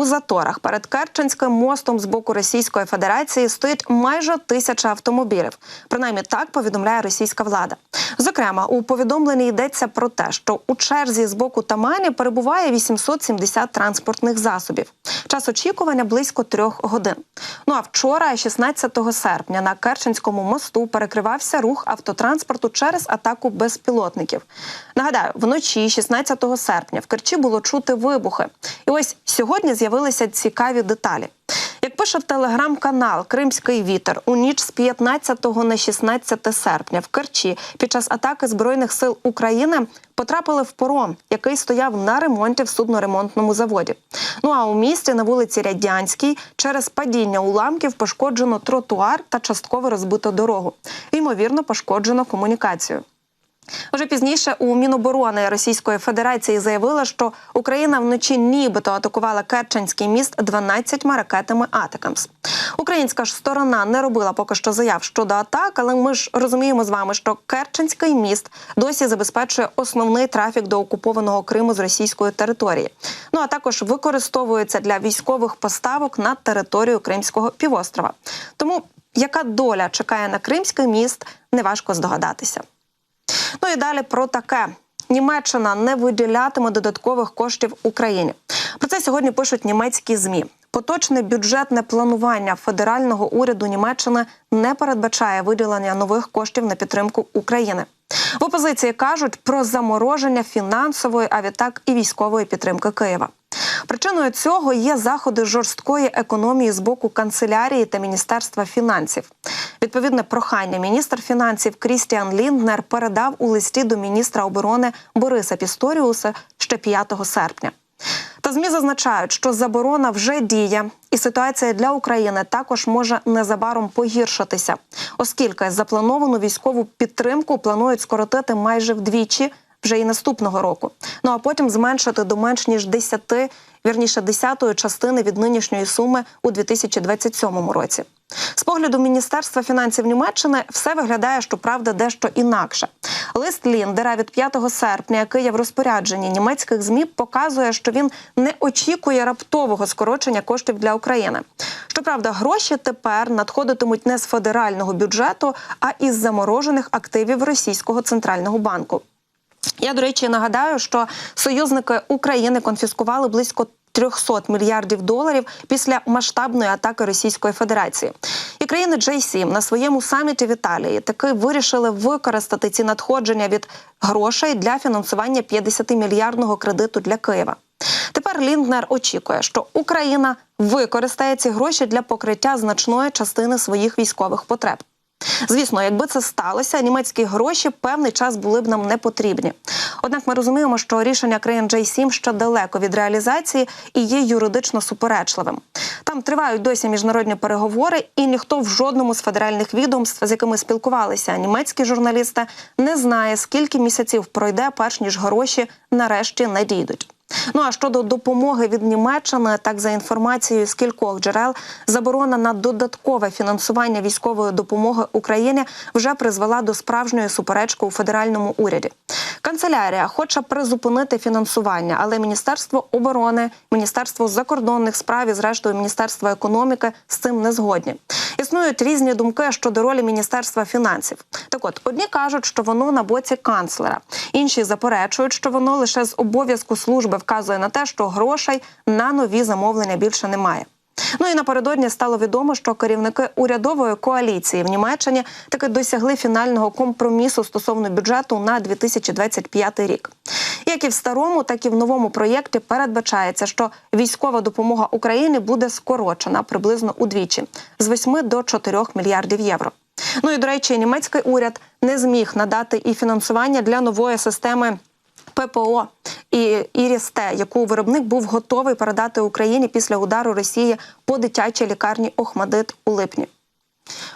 у заторах перед Керченським мостом з боку Російської Федерації стоїть майже тисяча автомобілів. Принаймні так повідомляє російська влада. Зокрема, у повідомленні йдеться про те, що у черзі з боку Тамані перебуває 870 транспортних засобів. Час очікування близько трьох годин. Ну а вчора, 16 серпня, на Керченському мосту перекривався рух автотранспорту через атаку безпілотників. Нагадаю, вночі, 16 серпня, в Керчі було чути вибухи. І ось сьогодні з'явилися цікаві деталі. Як пише телеграм-канал Кримський вітер, у ніч з 15 на 16 серпня в Керчі під час атаки збройних сил України потрапили в пором, який стояв на ремонті в судноремонтному заводі. Ну а у місті на вулиці Рядянській через падіння уламків пошкоджено тротуар та частково розбито дорогу. Ймовірно, пошкоджено комунікацію. Вже пізніше у Міноборони Російської Федерації заявили, що Україна вночі нібито атакувала Керченський міст 12 ракетами Атакамс. Українська ж сторона не робила поки що заяв щодо атак, але ми ж розуміємо з вами, що Керченський міст досі забезпечує основний трафік до окупованого Криму з російської території. Ну а також використовується для військових поставок на територію Кримського півострова. Тому яка доля чекає на Кримський міст, неважко здогадатися. І далі про таке. Німеччина не виділятиме додаткових коштів Україні. Про це сьогодні пишуть німецькі змі. Поточне бюджетне планування федерального уряду Німеччини не передбачає виділення нових коштів на підтримку України. В опозиції кажуть про замороження фінансової, а відтак і військової підтримки Києва. Причиною цього є заходи жорсткої економії з боку канцелярії та міністерства фінансів. Відповідне прохання міністр фінансів Крістіан Лінднер передав у листі до міністра оборони Бориса Пісторіуса ще 5 серпня. Та змі зазначають, що заборона вже діє, і ситуація для України також може незабаром погіршитися, оскільки заплановану військову підтримку планують скоротити майже вдвічі вже і наступного року. Ну а потім зменшити до менш ніж 10, вірніше 10 частини від нинішньої суми у 2027 році. З погляду Міністерства фінансів Німеччини все виглядає, що правда дещо інакше. Лист Ліндера від 5 серпня, який є в розпорядженні німецьких змі, показує, що він не очікує раптового скорочення коштів для України. Щоправда, гроші тепер надходитимуть не з федерального бюджету, а із заморожених активів російського центрального банку. Я до речі нагадаю, що союзники України конфіскували близько 300 мільярдів доларів після масштабної атаки Російської Федерації. І країни J7 на своєму саміті в Італії таки вирішили використати ці надходження від грошей для фінансування 50-мільярдного кредиту для Києва. Тепер Лінднер очікує, що Україна використає ці гроші для покриття значної частини своїх військових потреб. Звісно, якби це сталося, німецькі гроші певний час були б нам не потрібні. Однак ми розуміємо, що рішення країн J7 ще далеко від реалізації і є юридично суперечливим. Там тривають досі міжнародні переговори, і ніхто в жодному з федеральних відомств, з якими спілкувалися німецькі журналісти, не знає, скільки місяців пройде, перш ніж гроші нарешті надійдуть. Ну а щодо допомоги від Німеччини, так за інформацією з кількох джерел, заборона на додаткове фінансування військової допомоги Україні вже призвела до справжньої суперечки у федеральному уряді. Канцелярія хоче призупинити фінансування, але Міністерство оборони, Міністерство закордонних справ і зрештою Міністерство економіки з цим не згодні. Існують різні думки щодо ролі Міністерства фінансів. Так от одні кажуть, що воно на боці канцлера, інші заперечують, що воно лише з обов'язку служби вказує на те, що грошей на нові замовлення більше немає. Ну і напередодні стало відомо, що керівники урядової коаліції в Німеччині таки досягли фінального компромісу стосовно бюджету на 2025 рік. Як і в старому, так і в новому проєкті передбачається, що військова допомога Україні буде скорочена приблизно удвічі з 8 до 4 мільярдів євро. Ну і до речі, німецький уряд не зміг надати і фінансування для нової системи. ППО і Іріс-Т, яку виробник був готовий передати Україні після удару Росії по дитячій лікарні Охмадит у липні.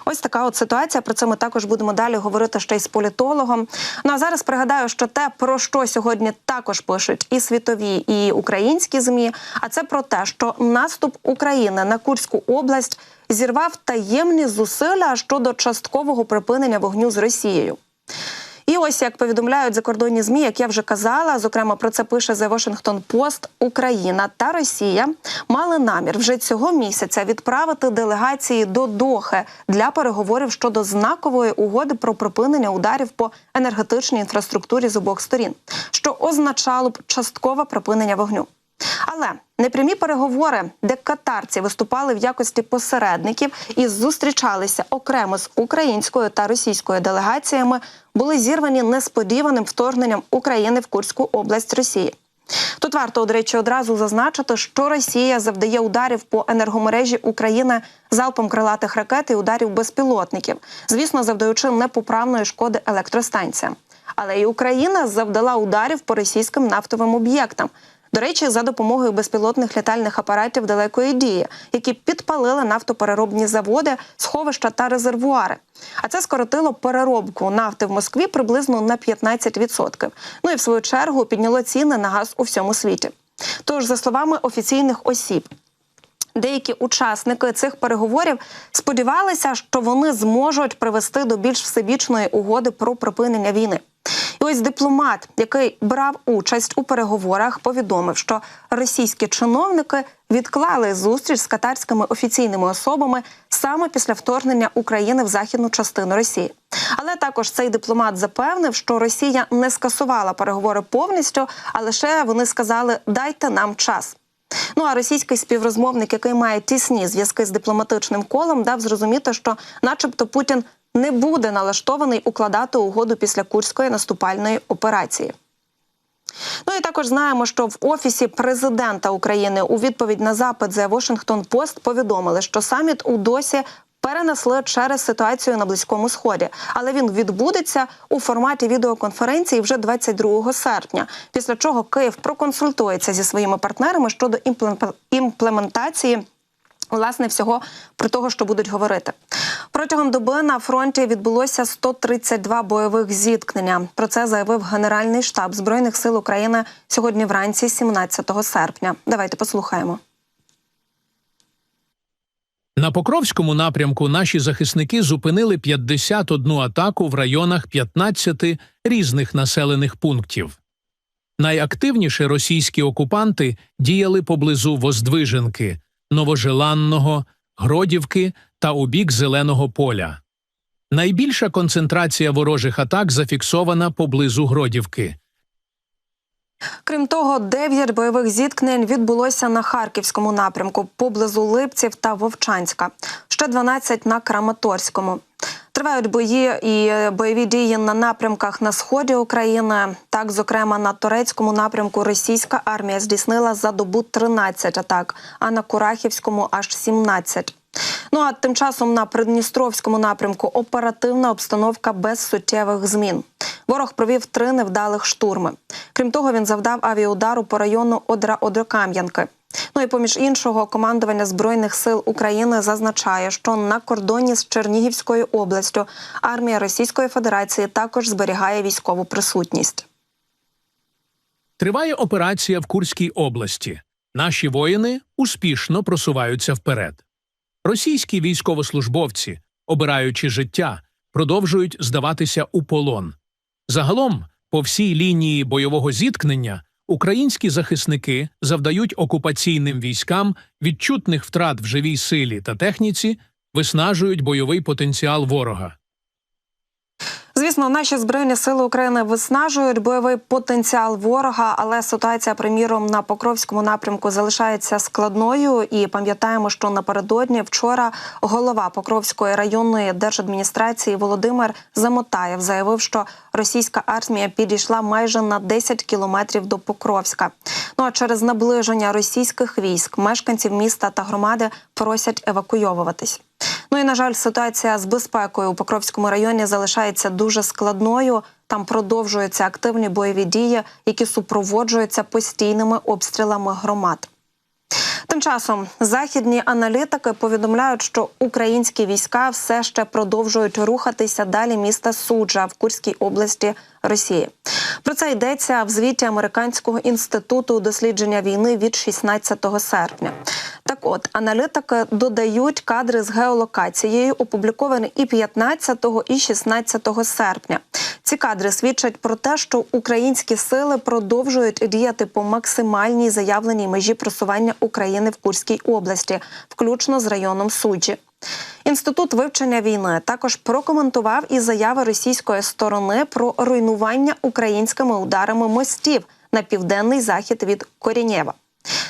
Ось така от ситуація. Про це ми також будемо далі говорити ще й з політологом. Ну а зараз пригадаю, що те, про що сьогодні також пишуть і світові, і українські змі. А це про те, що наступ України на Курську область зірвав таємні зусилля щодо часткового припинення вогню з Росією. І ось як повідомляють закордонні змі, як я вже казала, зокрема про це пише The Washington Post, Україна та Росія мали намір вже цього місяця відправити делегації до Дохи для переговорів щодо знакової угоди про припинення ударів по енергетичній інфраструктурі з обох сторін, що означало б часткове припинення вогню. Але непрямі переговори, де катарці виступали в якості посередників і зустрічалися окремо з українською та російською делегаціями, були зірвані несподіваним вторгненням України в Курську область Росії. Тут варто, до речі, одразу зазначити, що Росія завдає ударів по енергомережі України залпом крилатих ракет і ударів безпілотників, звісно, завдаючи непоправної шкоди електростанціям. Але і Україна завдала ударів по російським нафтовим об'єктам. До речі, за допомогою безпілотних літальних апаратів далекої дії, які підпалили нафтопереробні заводи, сховища та резервуари. А це скоротило переробку нафти в Москві приблизно на 15%. Ну і в свою чергу підняло ціни на газ у всьому світі. Тож, за словами офіційних осіб, Деякі учасники цих переговорів сподівалися, що вони зможуть привести до більш всебічної угоди про припинення війни. Ось дипломат, який брав участь у переговорах, повідомив, що російські чиновники відклали зустріч з катарськими офіційними особами саме після вторгнення України в західну частину Росії. Але також цей дипломат запевнив, що Росія не скасувала переговори повністю, а лише вони сказали Дайте нам час. Ну а російський співрозмовник, який має тісні зв'язки з дипломатичним колом, дав зрозуміти, що, начебто, Путін не буде налаштований укладати угоду після курської наступальної операції. Ну і також знаємо, що в офісі президента України у відповідь на запит The Washington Post повідомили, що саміт у досі перенесли через ситуацію на близькому сході, але він відбудеться у форматі відеоконференції вже 22 серпня. Після чого Київ проконсультується зі своїми партнерами щодо імплементації. Власне, всього про того, що будуть говорити протягом доби на фронті відбулося 132 бойових зіткнення. Про це заявив Генеральний штаб збройних сил України сьогодні вранці, 17 серпня. Давайте послухаємо. На Покровському напрямку наші захисники зупинили 51 атаку в районах 15 різних населених пунктів. Найактивніше російські окупанти діяли поблизу Воздвиженки, Новожеланного, Гродівки та у бік Зеленого поля. Найбільша концентрація ворожих атак зафіксована поблизу Гродівки. Крім того, дев'ять бойових зіткнень відбулося на харківському напрямку поблизу Липців та Вовчанська. Ще 12 на Краматорському. Тривають бої і бойові дії на напрямках на сході України. Так, зокрема, на турецькому напрямку російська армія здійснила за добу 13 атак, а на Курахівському аж 17. Ну а тим часом на Придністровському напрямку оперативна обстановка без суттєвих змін. Ворог провів три невдалих штурми. Крім того, він завдав авіаудару по району Одра Одрокам'янки. Ну і поміж іншого, командування збройних сил України зазначає, що на кордоні з Чернігівською областю армія Російської Федерації також зберігає військову присутність. Триває операція в Курській області. Наші воїни успішно просуваються вперед. Російські військовослужбовці, обираючи життя, продовжують здаватися у полон. Загалом, по всій лінії бойового зіткнення, українські захисники завдають окупаційним військам відчутних втрат в живій силі та техніці, виснажують бойовий потенціал ворога. Звісно, наші збройні сили України виснажують бойовий потенціал ворога, але ситуація, приміром, на Покровському напрямку залишається складною. І пам'ятаємо, що напередодні вчора голова Покровської районної держадміністрації Володимир Замотаєв заявив, що російська армія підійшла майже на 10 кілометрів до Покровська. Ну а через наближення російських військ мешканців міста та громади просять евакуйовуватись. Ну і на жаль, ситуація з безпекою у Покровському районі залишається дуже складною. Там продовжуються активні бойові дії, які супроводжуються постійними обстрілами громад. Тим часом західні аналітики повідомляють, що українські війська все ще продовжують рухатися далі міста Суджа в Курській області Росії. Про це йдеться в звіті Американського інституту дослідження війни від 16 серпня. Так от, аналітики додають кадри з геолокацією, опубліковані і 15, і 16 серпня. Ці кадри свідчать про те, що українські сили продовжують діяти по максимальній заявленій межі просування України в Курській області, включно з районом суджі. Інститут вивчення війни також прокоментував і заяви російської сторони про руйнування українськими ударами мостів на південний захід від Корінєва.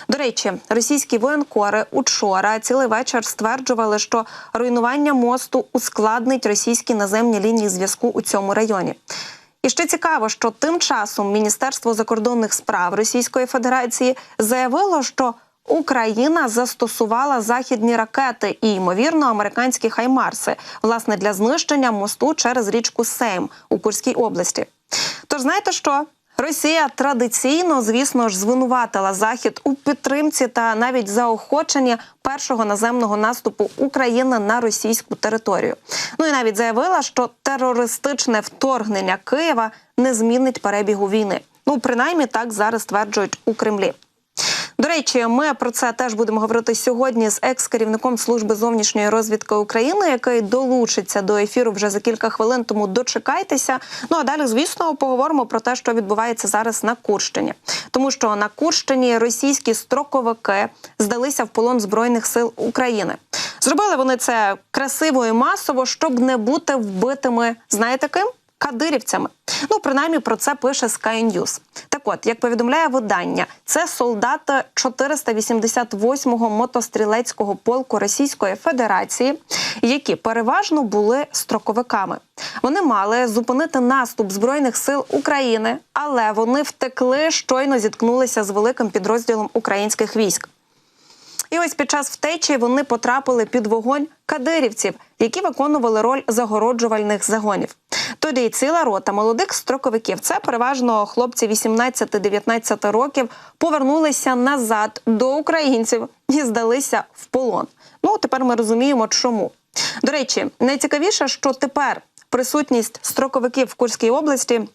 До речі, російські воєнкори учора цілий вечір стверджували, що руйнування мосту ускладнить російські наземні лінії зв'язку у цьому районі. І ще цікаво, що тим часом Міністерство закордонних справ Російської Федерації заявило, що Україна застосувала західні ракети і ймовірно американські хаймарси власне для знищення мосту через річку Сейм у Курській області. Тож знаєте що? Росія традиційно, звісно ж, звинуватила Захід у підтримці та навіть заохоченні першого наземного наступу України на російську територію. Ну і навіть заявила, що терористичне вторгнення Києва не змінить перебігу війни. Ну, принаймні так зараз стверджують у Кремлі. До речі, ми про це теж будемо говорити сьогодні з екс-керівником служби зовнішньої розвідки України, який долучиться до ефіру вже за кілька хвилин. Тому дочекайтеся. Ну а далі, звісно, поговоримо про те, що відбувається зараз на Курщині, тому що на Курщині російські строковики здалися в полон збройних сил України. Зробили вони це красиво і масово, щоб не бути вбитими. Знаєте ким? Кадирівцями. Ну, принаймні про це пише Sky News. От, як повідомляє видання, це солдати 488-го мотострілецького полку Російської Федерації, які переважно були строковиками. Вони мали зупинити наступ збройних сил України, але вони втекли, щойно зіткнулися з великим підрозділом українських військ. І ось під час втечі вони потрапили під вогонь кадирівців, які виконували роль загороджувальних загонів. Тоді ціла рота молодих строковиків, це переважно хлопці 18-19 років, повернулися назад до українців і здалися в полон. Ну тепер ми розуміємо, чому. До речі, найцікавіше, що тепер присутність строковиків в Курській області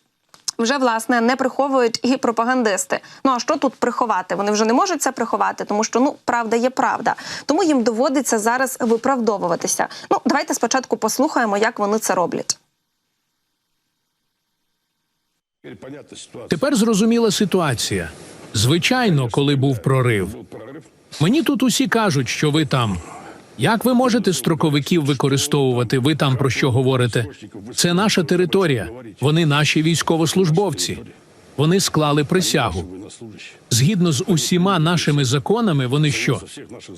вже власне не приховують і пропагандисти. Ну а що тут приховати? Вони вже не можуть це приховати, тому що ну правда є правда. Тому їм доводиться зараз виправдовуватися. Ну давайте спочатку послухаємо, як вони це роблять. Тепер зрозуміла ситуація. Звичайно, коли був прорив. Мені тут усі кажуть, що ви там. Як ви можете строковиків використовувати? Ви там про що говорите? Це наша територія. Вони наші військовослужбовці. Вони склали присягу. Згідно з усіма нашими законами, вони що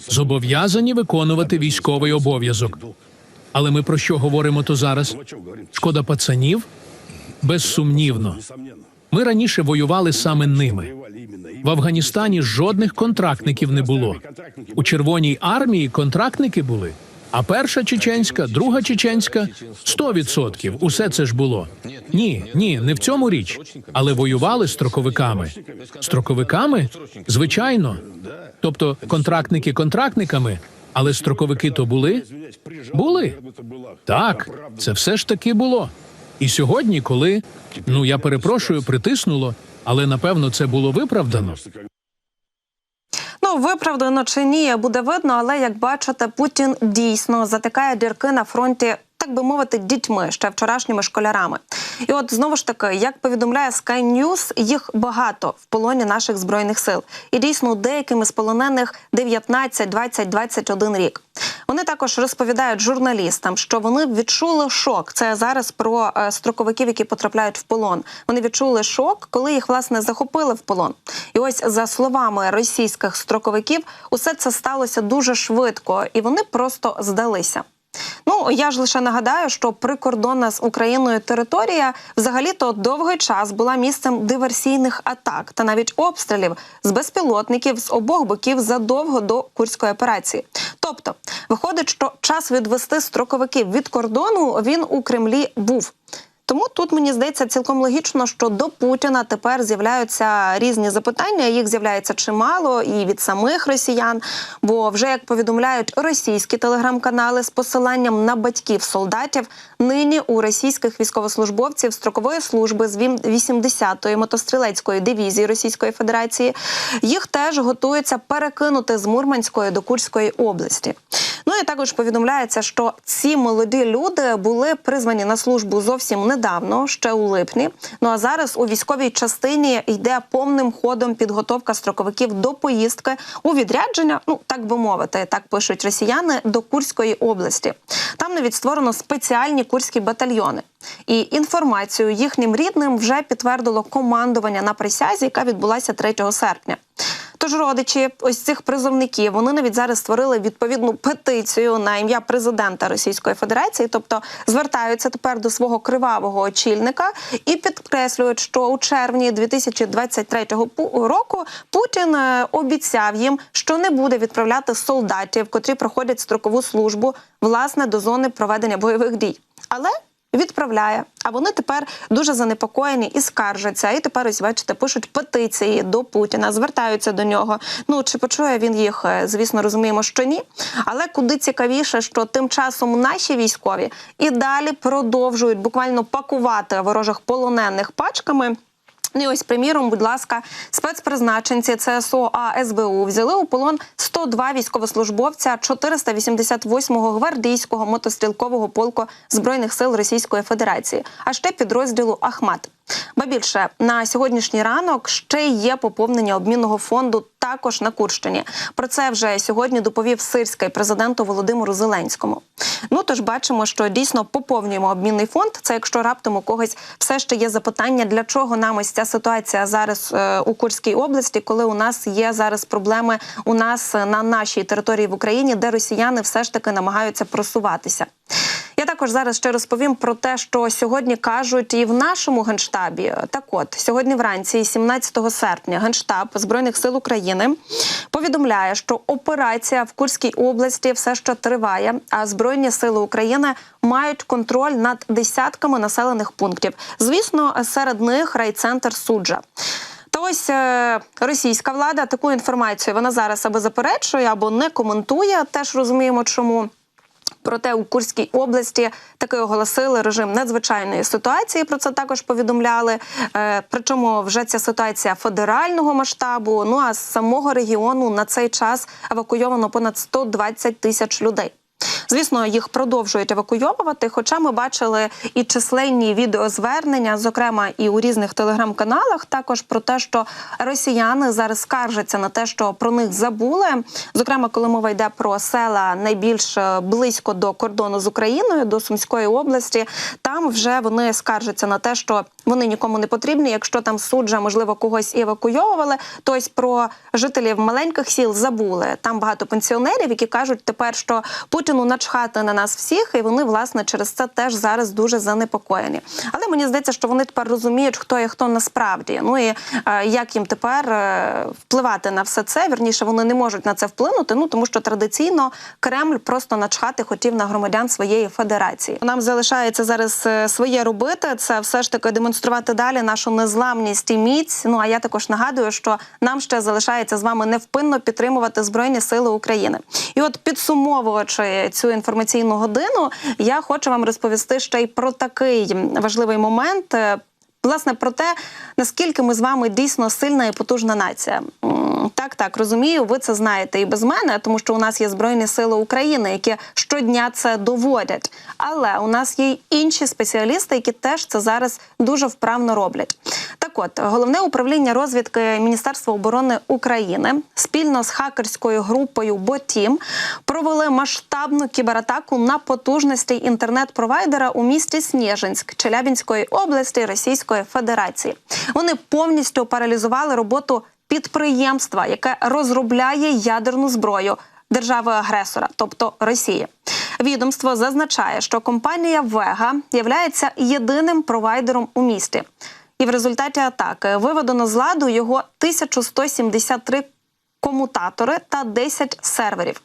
зобов'язані виконувати військовий обов'язок. Але ми про що говоримо то зараз? Шкода пацанів? Безсумнівно. Ми раніше воювали саме ними. В Афганістані жодних контрактників не було. У Червоній армії контрактники були. А перша чеченська, друга чеченська 100%. Усе це ж було. Ні, ні, не в цьому річ. Але воювали строковиками. Строковиками? Звичайно. Тобто контрактники контрактниками, але строковики то були? Були. Так, це все ж таки було. І сьогодні, коли ну я перепрошую, притиснуло, але напевно це було виправдано. Ну, виправдано чи ні, буде видно, але як бачите, Путін дійсно затикає дірки на фронті, так би мовити, дітьми ще вчорашніми школярами. І от знову ж таки, як повідомляє Sky News, їх багато в полоні наших збройних сил. І дійсно деякими з полонених 19, 20, 21 рік. Вони також розповідають журналістам, що вони відчули шок. Це зараз про е, строковиків, які потрапляють в полон. Вони відчули шок, коли їх власне захопили в полон. І ось за словами російських строковиків, усе це сталося дуже швидко, і вони просто здалися. Ну я ж лише нагадаю, що прикордонна з Україною територія взагалі-то довгий час була місцем диверсійних атак та навіть обстрілів з безпілотників з обох боків задовго до курської операції. Тобто, виходить, що час відвести строковиків від кордону він у Кремлі був. Тому тут мені здається цілком логічно, що до Путіна тепер з'являються різні запитання. Їх з'являється чимало і від самих росіян. Бо вже як повідомляють російські телеграм-канали з посиланням на батьків солдатів, нині у російських військовослужбовців строкової служби з Вім- 80-ї мотострілецької дивізії Російської Федерації їх теж готуються перекинути з Мурманської до Курської області. Ну і також повідомляється, що ці молоді люди були призвані на службу зовсім недавно, ще у липні. Ну а зараз у військовій частині йде повним ходом підготовка строковиків до поїздки у відрядження. Ну так би мовити, так пишуть росіяни до Курської області. Там навіть створено спеціальні курські батальйони. І інформацію їхнім рідним вже підтвердило командування на присязі, яка відбулася 3 серпня. Тож родичі ось цих призовників вони навіть зараз створили відповідну петицію на ім'я президента Російської Федерації, тобто звертаються тепер до свого кривавого очільника і підкреслюють, що у червні 2023 пу- року Путін е, обіцяв їм, що не буде відправляти солдатів, котрі проходять строкову службу власне до зони проведення бойових дій. Але відправляє. А вони тепер дуже занепокоєні і скаржаться. І тепер ось бачите, пишуть петиції до Путіна, звертаються до нього. Ну чи почує він їх? Е, Звісно, розуміємо, що ні. Але куди цікавіше, що тим часом наші військові і далі продовжують буквально пакувати ворожих полонених пачками. Ну і ось, приміром, будь ласка, спецпризначенці ЦСО АСБУ взяли у полон 102 військовослужбовця 488-го гвардійського мотострілкового полку збройних сил Російської Федерації, а ще підрозділу Ахмат. Ба більше на сьогоднішній ранок ще є поповнення обмінного фонду також на Курщині. Про це вже сьогодні доповів сирський президенту Володимиру Зеленському. Ну тож бачимо, що дійсно поповнюємо обмінний фонд. Це якщо раптом у когось все ще є запитання, для чого нам ось ця ситуація зараз е, у Курській області, коли у нас є зараз проблеми у нас на нашій території в Україні, де росіяни все ж таки намагаються просуватися. Я також зараз ще розповім про те, що сьогодні кажуть і в нашому генштабі. Так, от сьогодні вранці, 17 серпня, генштаб збройних сил України повідомляє, що операція в Курській області все ще триває. А збройні сили України мають контроль над десятками населених пунктів. Звісно, серед них райцентр суджа. Та ось е, російська влада таку інформацію вона зараз або заперечує, або не коментує. Теж розуміємо, чому. Проте у Курській області таки оголосили режим надзвичайної ситуації. Про це також повідомляли. Е, причому вже ця ситуація федерального масштабу. Ну а з самого регіону на цей час евакуйовано понад 120 тисяч людей. Звісно, їх продовжують евакуйовувати. Хоча ми бачили і численні відеозвернення, зокрема і у різних телеграм-каналах, також про те, що росіяни зараз скаржаться на те, що про них забули. Зокрема, коли мова йде про села найбільш е, близько до кордону з Україною, до Сумської області, там вже вони скаржаться на те, що вони нікому не потрібні. Якщо там суджа, можливо, когось евакуйовували, то ось про жителів маленьких сіл забули. Там багато пенсіонерів, які кажуть тепер, що Путіну начхати на нас всіх, і вони власне через це теж зараз дуже занепокоєні. Але мені здається, що вони тепер розуміють, хто є хто насправді. Ну і е, як їм тепер е, впливати на все це. Вірніше вони не можуть на це вплинути. Ну тому що традиційно Кремль просто начхати хотів на громадян своєї федерації. Нам залишається зараз е, своє робити. Це все ж таки демонструвати далі нашу незламність і міць. Ну а я також нагадую, що нам ще залишається з вами невпинно підтримувати збройні сили України. І от підсумовуючи цю інформаційну годину, я хочу вам розповісти ще й про такий важливий момент. е, Власне, про те, наскільки ми з вами дійсно сильна і потужна нація. Так, так, розумію, ви це знаєте і без мене, тому що у нас є Збройні Сили України, які щодня це доводять. Але у нас є й інші спеціалісти, які теж це зараз дуже вправно роблять. Так от, головне управління розвідки Міністерства оборони України спільно з хакерською групою Ботім провели масштабну кібератаку на потужності інтернет-провайдера у місті Сніжинськ Челябінської області Російської Федерації. Вони повністю паралізували роботу підприємства, яке розробляє ядерну зброю держави-агресора, тобто Росії. Відомство зазначає, що компанія Вега є єдиним провайдером у місті. І в результаті атаки виведено з ладу його 1173 комутатори та 10 серверів.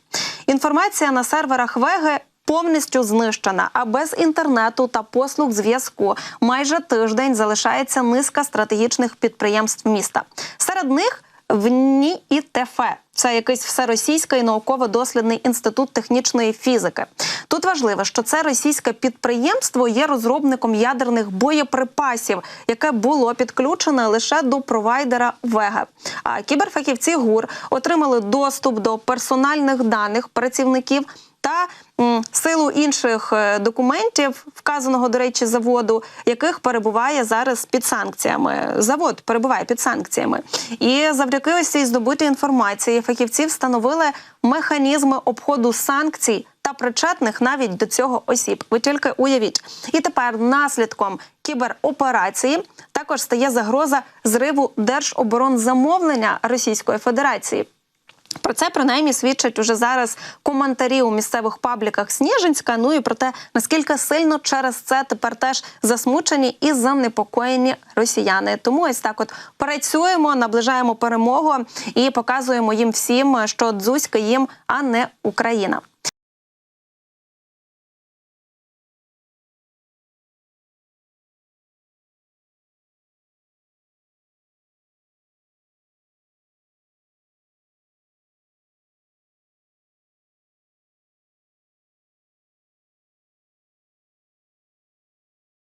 Інформація на серверах Веги повністю знищена. А без інтернету та послуг зв'язку майже тиждень залишається низка стратегічних підприємств міста. Серед них в НІІТФ. Це якийсь всеросійський науково-дослідний інститут технічної фізики. Тут важливо, що це російське підприємство є розробником ядерних боєприпасів, яке було підключене лише до провайдера Вега. А кіберфахівці ГУР отримали доступ до персональних даних працівників та силу інших е, документів, вказаного до речі, заводу, яких перебуває зараз під санкціями. Завод перебуває під санкціями, і завдяки ось цій здобутій інформації фахівці встановили механізми обходу санкцій. Та причетних навіть до цього осіб. Ви тільки уявіть. І тепер наслідком кібероперації також стає загроза зриву держоборонзамовлення Російської Федерації. Про це принаймні свідчать уже зараз коментарі у місцевих пабліках Сніжинська. Ну і про те, наскільки сильно через це тепер теж засмучені і занепокоєні росіяни. Тому ось так, от працюємо, наближаємо перемогу і показуємо їм всім, що дзузька їм, а не Україна.